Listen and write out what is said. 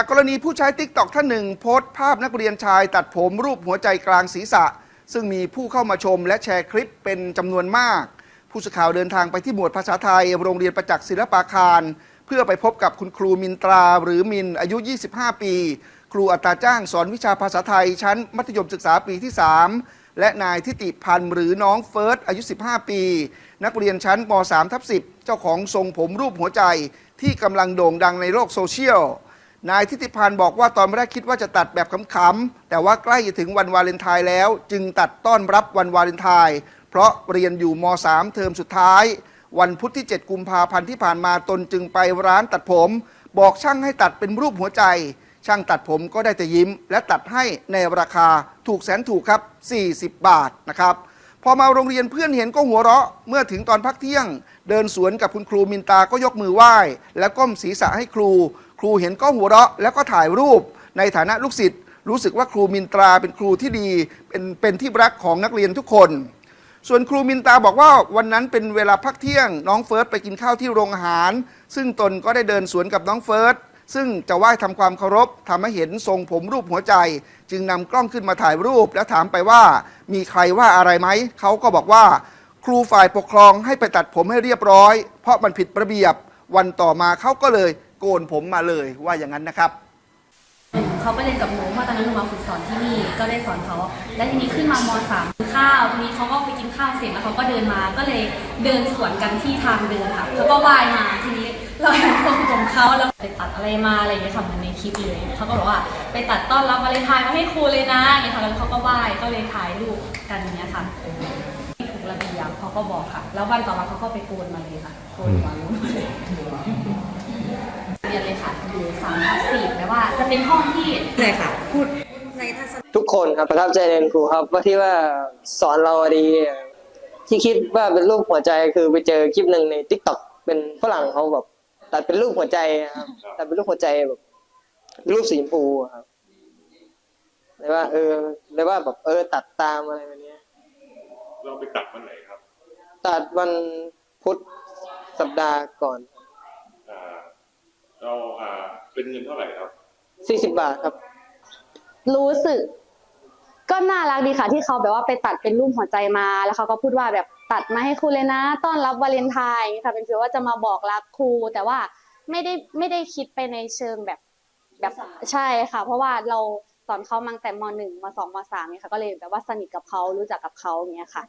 จากกรณีผู้ใช้ติ๊กตอกท่านหนึ่งโพสต์ภาพนักเรียนชายตัดผมรูปหัวใจกลางศีรษะ ซึ่งมีผู้เข้ามาชมและแชร์คลิปเป็นจำนวนมาก ผู้สื่อข่าวเดินทางไปที่หมวดภาษาไทย โรงเรียนประจักษ์ศิลปาคาร เพื่อไปพบกับคุณครูมินตราหรือมินอายุ 25 ปี ครูอัตราจ้างสอนวิชาภาษาไทย ชั้นมัธยมศึกษาปีที่ 3 และนายทิติพันธ์หรือน้องเฟิร์สอายุ 15 ปี นักเรียนชั้นม3ทับ10 เจ้าของทรงผมรูปหัวใจที่กำลังโด่งดังในโลกโซเชียล นายทิติพันธ์บอกว่าตอนแรกคิดว่าจะตัดแบบขำๆแต่ว่าใกล้จะถึงวันวาเลนไทน์แล้ว จึงตัดต้อนรับวันวาเลนไทน์เพราะเรียนอยู่ม 3 เทอมสุดท้าย วันพุธที่ 7 กุมภาพันธ์ที่ผ่านมาตนจึงไปร้านตัดผม บอกช่างให้ตัดเป็นรูปหัวใจ ช่างตัดผมก็ได้แต่ยิ้ม และตัดให้ในราคาถูกแสนถูกครับ 40 บาทนะครับพอมาโรงเรียนเพื่อนเห็นก็หัวเราะ เมื่อถึงตอนพักเที่ยง เดินสวนกับคุณครูมินตาก็ยกมือไหว้ แล้วก้มศีรษะให้ครู ครูเห็นก็หัวเราะแล้วก็ถ่ายรูปในฐานะลูกศิษย์รู้สึกว่าครูมินตราเป็นครูที่ดีเป็นเป็นที่รักของนักเรียนทุกคน ส่วนครูมินตาบอกว่าวันนั้นเป็นเวลาพักเที่ยง น้องเฟิร์สไปกินข้าวที่โรงอาหาร ซึ่งตนก็ได้เดินสวนกับน้องเฟิร์สซึ่งจะไหว้ทำความเคารพทำให้เห็นทรงผมรูปหัวใจ จึงนำกล้องขึ้นมาถ่ายรูป แล้วถามไปว่า มีใครว่าอะไรไหมเขาก็บอกว่า ครูฝ่ายปกครองให้ไปตัดผมให้เรียบร้อย เพราะมันผิดระเบียบ วันต่อมาเขาก็เลย โกนผมมาเลยว่าอย่างนั้นนะครับเขาไปเรียนกับหนูเพราะตอนนั้นหนูมาฝึกสอนที่นี่ก็ได้สอนเขา แล้วทีนี้ขึ้นมามสามกินข้าวทีนี้เขาก็ไปกินข้าวเสร็จแล้วเขาก็เดินมาก็เลยเดินสวนกันที่ทางเดินค่ะเขาก็ว่ายมาทีนี้เราเห็นทรงผมเขาแล้วไปตัดอะไรมาอะไรอย่างเงี้ยค่ะเหมือนในคลิปเลยเขาก็บอกว่าไปตัดต้อนรับวาเลนไทน์มาให้ครูเลยนะอย่างเงี้ยค่ะแล้วเขาก็ว่ายก็เลยถ่ายรูปกันอย่างเงี้ยค่ะถูกระเบียบเขาก็บอกค่ะ แล้ววันต่อมาเขาก็ไปโกนมาเลยค่ะโกนหัวหนูมาเลย เรียนเลยค่ะอยู่สามทับสี่แปลว่าจะเป็นห้องที่เลยค่ะ พูดในทัศนทุกคนครับประทับใจในครูครับว่าที่ว่าสอนเราดี ที่คิดว่าเป็นรูปหัวใจคือไปเจอคลิปหนึ่งในทิกตอกเป็นฝรั่งเขาแบบตัดเป็นรูปหัวใจครับตัดเป็นรูปหัวใจแบบรูปสีชมพูอะครับเลยว่า เออเลยว่าแบบเออ ตัดตามอะไรแบบเนี้ยเราไปตัดวันไหนครับ ตัดวันพุธสัปดาห์ก่อนอ่า เราอ่าเป็นเงินเท่าไหร่ครับสี่สิบบาทครับ รู้สึก ก็น่ารักดีค่ะ ที่เขาแบบว่าไปตัดเป็นรูปหัวใจมา แล้วเขาก็พูดว่าแบบตัดมาให้ครูเลยนะ ต้อนรับวาเลนไทน์อย่างนี้ค่ะ เป็นฟีลว่าจะมาบอกรักครู แต่ว่าไม่ได้ไม่ได้คิดไปในเชิงแบบแบบใช่ค่ะ เพราะว่าเราสอนเขามาตั้งแต่มหนึ่งมสองมสามเนี่ยค่ะ ก็เลยแบบว่าสนิทกับเขารู้จักกับเขาอย่างเงี้ยค่ะ